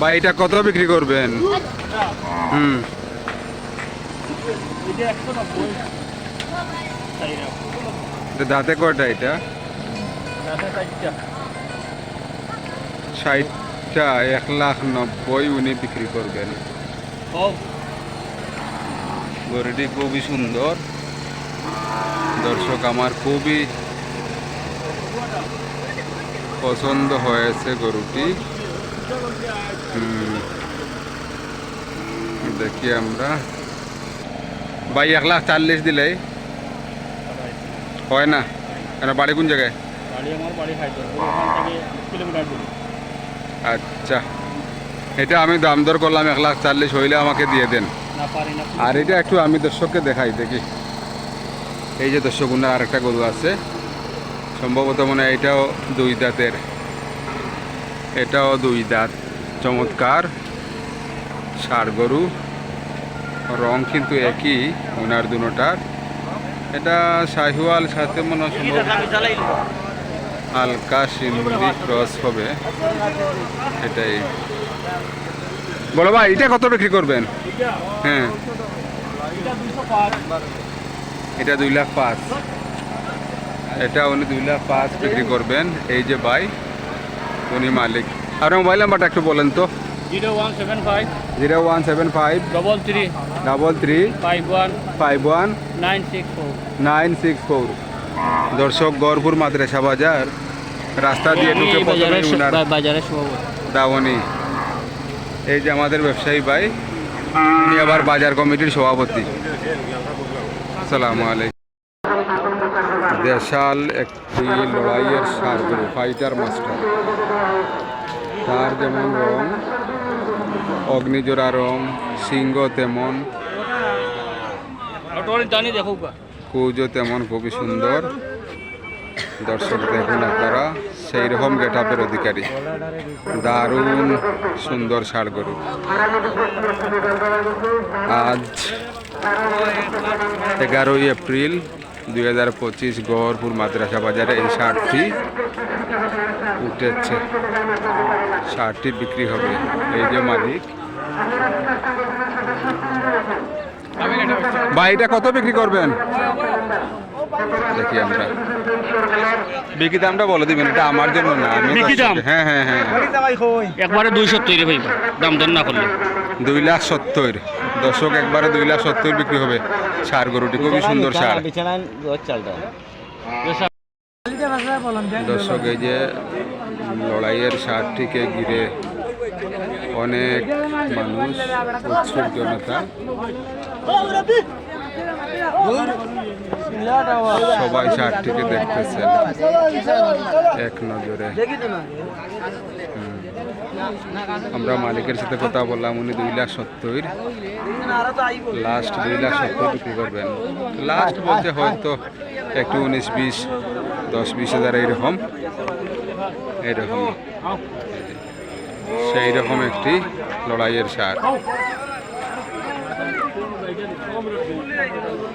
বা এটা কত বিক্রি করবেন? হুম। দাঁতে কয়টা এটা? ষাটটা, এক লাখ নব্বই উনি বিক্রি করবেন। গরুটি খুবই সুন্দর। দর্শক, আমার খুবই পছন্দ হয়েছে গরুটি। দেখি আমরা। ভাই এক লাখ চাল্লিশ দিলে। হয় না। কেন বাড়ি কোন জায়গায়? আচ্ছা। এটা আমি দাম দর করলাম এক লাখ চাল্লিশ হইলে আমাকে দিয়ে দেন। আর এটা একটু আমি দর্শককে দেখাই দেখি। এই যে দর্শক উনার আরেকটা গরু আছে। সম্ভবত মনে হয় এটাও দুই দাঁতের। এটাও দুই দাঁত। চমৎকার। ষাড় গরু। রং কিন্তু একই ওনার দুটার। এটা শাহিওয়াল সাথে মনে হালকা সিন্ধি ক্রস হবে। এটাই। বলো ভাই, এটা কত বিক্রি করবেন? হ্যাঁ। এটা দুই লাখ পাঁচ। এটা উনি দুই লাখ পাঁচ বিক্রি করবেন। এই যে ভাই উনি মালিক। আপনার মোবাইল নাম্বারটা একটু বলেন তো। Zero one seven five zero one seven five double three double three five one five one nine six four. Nine six four. দর্শক গড়পুর মাদ্রাসা বাজার রাস্তা দিয়ে ঢুকে প্রথমে উনার দাওয়ানি। এই যে আমাদের ব্যবসায়ী ভাই উনি আবার বাজার কমিটির সভাপতি। আসসালামু আলাইকুম। দেশাল একটি লড়াইয়ের সার গরু ফাইটার মাস্টার তার যেমন রং, অগ্নিজোড়া রং, সিংহ তেমন। কুজো তেমন খুবই সুন্দর। দর্শক দেখুন আপনারা সেই রকম গেট আপের অধিকারী। দারুণ সুন্দর ষাড় গরু। আজ এগারোই এপ্রিল দুই হাজার পঁচিশ গহরপুর মাদ্রাসা বাজারে এই শার্টটি উঠেছে। শার্টটি বিক্রি হবে। এই যে মালিক। ভাই এটা কত বিক্রি করবেন? দেখি আমরা। বিক্রি দামটা বলে দিবেন এটা আমার জন্য না আমি বিক্রি দাম? হ্যাঁ হ্যাঁ হ্যাঁ। একবারে দুইশো তৈরি ভাই দাম দর না করলে। দুই লাখ সত্তর। দর্শক একবারে দুই লাখ সত্তর বিক্রি হবে সার গরুটি। খুবই সুন্দর সার। দর্শক এই যে লড়াইয়ের সারটিকে ঘিরে অনেক মানুষ উৎসুক জনতা। সবাই সারটিকে দেখতেছেন। এক নজরে। হুম। আমরা মালিকের সাথে কথা বললাম, উনি দুই লাখ সত্তর। লাস্ট দুই লাখ সত্তর বিক্রি করবেন। লাস্ট বলতে হয়তো একটু উনিশ বিশ, দশ বিশ হাজার এইরকম। এইরকম। সেই রকম একটি লড়াইয়ের সার।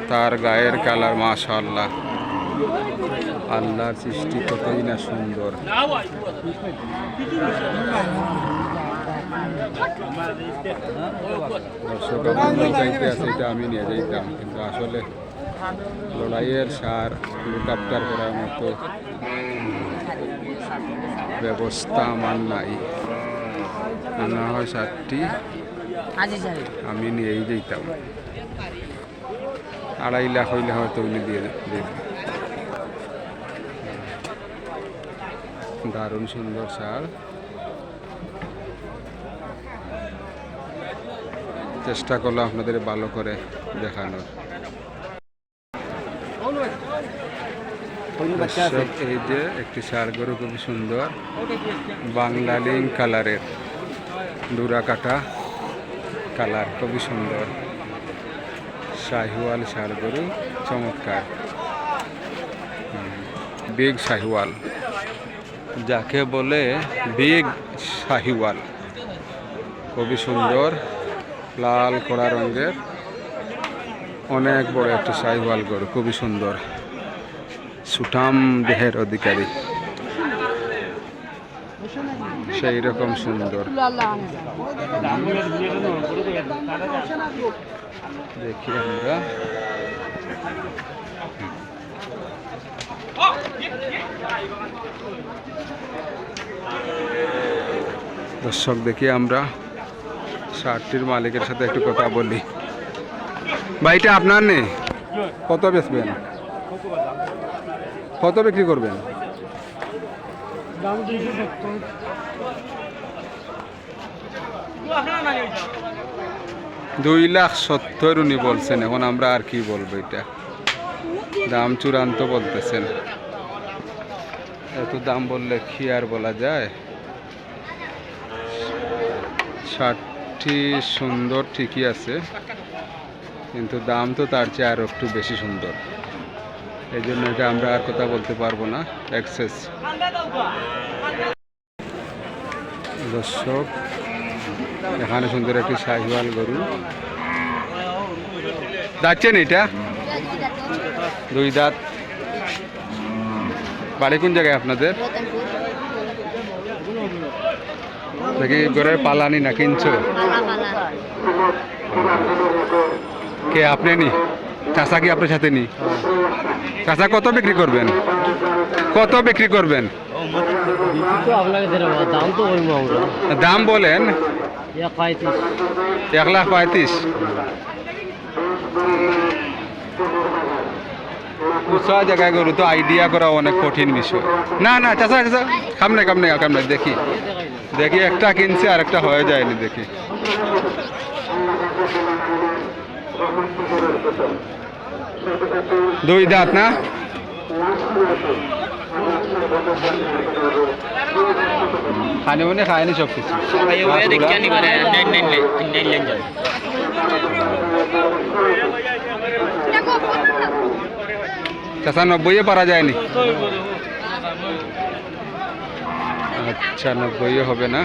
তার গায়ের কালার মাশাল্লাহ আল্লাহর সৃষ্টি কতই না সুন্দর। আছে আমি নিয়ে যাইতাম, কিন্তু আসলে লড়াইয়ের সার লুকাপ্টার করার মতো ব্যবস্থা আমার নাই। না হয় সারটি আমি নিয়েই যেতাম আড়াই লাখ হইলে হয়তো উনি দিয়ে দিয়ে দারুণ সুন্দর সার। চেষ্টা করলাম আপনাদের ভালো করে দেখানোর। এই যে একটি সার গরু খুবই সুন্দর। বাংলা লিং কালারের ডুরা কাটা কালার খুবই সুন্দর। শাহিওয়াল ষাড় গরু চমৎকার। বিগ শাহিওয়াল। যাকে বলে বিগ শাহিওয়াল। খুবই সুন্দর, লাল কড়া রঙের, অনেক বড় একটা শাহিওয়াল গরু, খুবই সুন্দর। সুঠাম দেহের অধিকারী। সেই রকম সুন্দর। দেখি আমরা। দর্শক, দেখি আমরা শার্টটির মালিকের সাথে একটু কথা বলি। ভাইটা আপনার নেই কত বেচবেন? কত বিক্রি করবেন? দুই লাখ সত্তর উনি বলছেন, এখন আমরা আর কি বলব এটা? দাম চূড়ান্ত বলতেছেন। এত দাম বললে কি আর বলা যায়? ষাটটি সুন্দর ঠিকই আছে, কিন্তু দাম তো তার চেয়ে আরও একটু বেশি সুন্দর। এই জন্য এটা আমরা আর কথা বলতে পারব না এক্সেস দর্শক, এখানে সুন্দর একটি শাহিওয়াল গরু। যাচ্ছেন এটা? দুই দাঁত। বাড়ি কোন জায়গায় আপনাদের? দেখি ঘরের পালানি না, কিনছো? কে, আপনি নি? চাষা কি আপনার সাথে নি? চাষা কত বিক্রি করবেন? কত বিক্রি করবেন? দাম বলেন। এক লাখ পঁয়ত্রিশ। উঁচা জায়গায় গরু তো আইডিয়া করা অনেক কঠিন বিষয়। না না খাম নাই খাম নাই খাম দেখি। দেখি একটা কিনছে আর একটা হয়ে যায়নি দেখি। দুই দাঁত না? খানি মনে খায়নি সব কিছু চাষা নব্বইয়ে পারা যায়নি। আচ্ছা নব্বইয়ে হবে না।